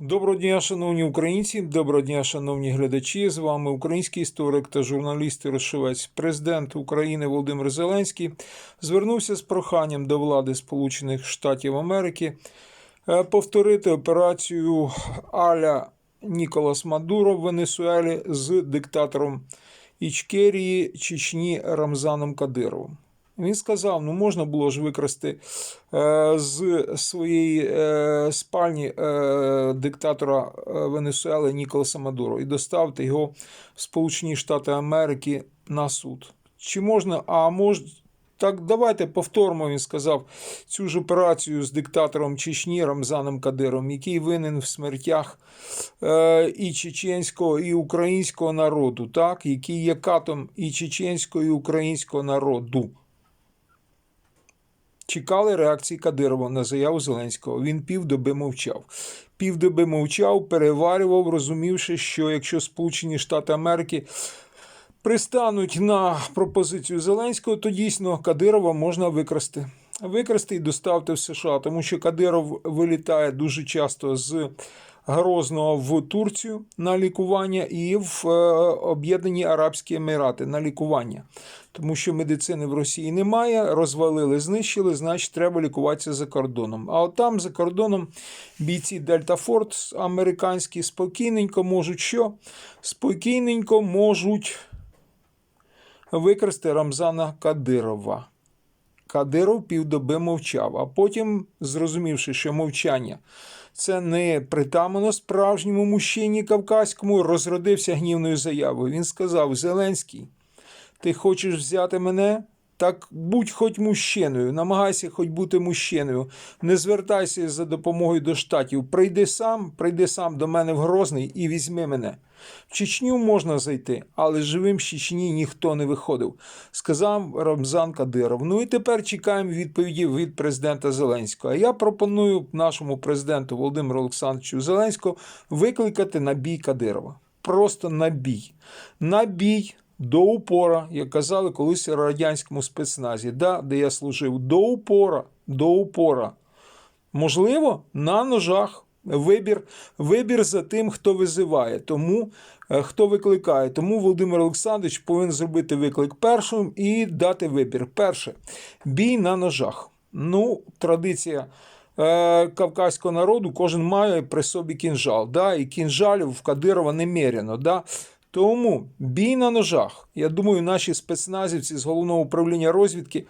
Доброго дня, шановні українці, доброго дня, шановні глядачі. З вами український історик та журналіст і розшивець. Президент України Володимир Зеленський звернувся з проханням до влади Сполучених Штатів Америки е, повторити операцію Аля Ніколас Мадуро в Венесуелі з диктатором Ічкерії Чечні Рамзаном Кадировим. Він сказав: ну можна було ж викрасти е, з своєї е, спальні е, диктатора е, Венесуели Ніколаса Мадуро і доставити його в Сполучені Штати Америки на суд. Чи можна, а мож, так давайте повторимо, він сказав, цю ж операцію з диктатором Чечні Рамзаном Кадиром, який винен в смертях е, і чеченського, і українського народу, так, який є катом і чеченського, і українського народу. Чекали реакції Кадирова на заяву Зеленського. Він півдоби мовчав. Півдоби мовчав, переварював, розумівши, що якщо Сполучені Штати Америки пристануть на пропозицію Зеленського, то дійсно Кадирова можна викрасти. Викрасти і доставити в США, тому що Кадиров вилітає дуже часто з Грозного в Турцію на лікування і в е, Об'єднані Арабські Емірати на лікування. Тому що медицини в Росії немає, розвалили, знищили, значить, треба лікуватися за кордоном. А от там за кордоном бійці Дельта Форт американські спокійненько можуть що? Спокійненько можуть викрасти Рамзана Кадирова. Кадиров півдоби мовчав, а потім, зрозумівши, що мовчання це не притамано справжньому мужчині кавказькому, розродився гнівною заявою. Він сказав: Зеленський, ти хочеш взяти мене? Так будь хоч мужчиною, намагайся хоч бути мужчиною, не звертайся за допомогою до штатів. Прийди сам, прийди сам до мене в Грозний і візьми мене. В Чечню можна зайти, але живим з Чечні ніхто не виходив, сказав Рамзан Кадиров. Ну і тепер чекаємо відповіді від президента Зеленського. А я пропоную нашому президенту Володимиру Олександровичу Зеленського викликати на бій Кадирова. Просто на бій. На бій до упора, як казали колись у радянському спецназі, да, де я служив, до упора, до упора. Можливо, на ножах. Вибір, вибір за тим, хто визиває, тому е, хто викликає. Тому Володимир Олександрович повинен зробити виклик першим і дати вибір. Перше бій на ножах. Ну, традиція е, кавказького народу, кожен має при собі кінжал. Да? І кінжалів в Кадирова немерено. Да? Тому бій на ножах. Я думаю, наші спецназівці з головного управління розвідки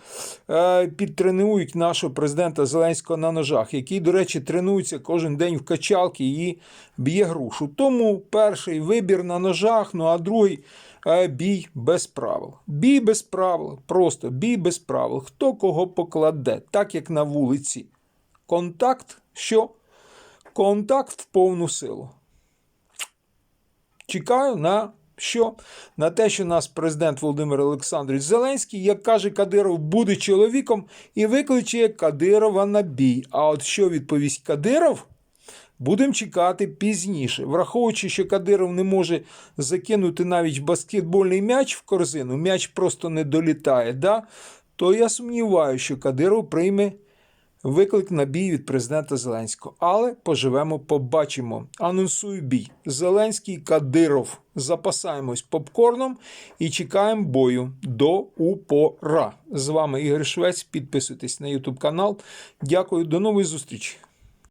е, підтренують нашого президента Зеленського на ножах, який, до речі, тренується кожен день в качалки і б'є грушу. Тому перший вибір на ножах, ну а другий е, бій без правил. Бій без правил, просто бій без правил. Хто кого покладе, так як на вулиці. Контакт, що? Контакт в повну силу. Чекаю на що? На те, що нас президент Володимир Олександрович Зеленський, як каже Кадиров, буде чоловіком і викличе Кадирова на бій. А от що відповість Кадиров? Будемо чекати пізніше. Враховуючи, що Кадиров не може закинути навіть баскетбольний м'яч в корзину, м'яч просто не долітає, да? то я сумніваюся, що Кадиров прийме Виклик на бій від президента Зеленського. Але поживемо, побачимо. Анонсую бій. Зеленський Кадиров. Запасаємось попкорном і чекаємо бою до упора. З вами Ігор Швець. Підписуйтесь на YouTube канал. Дякую, до нової зустрічі.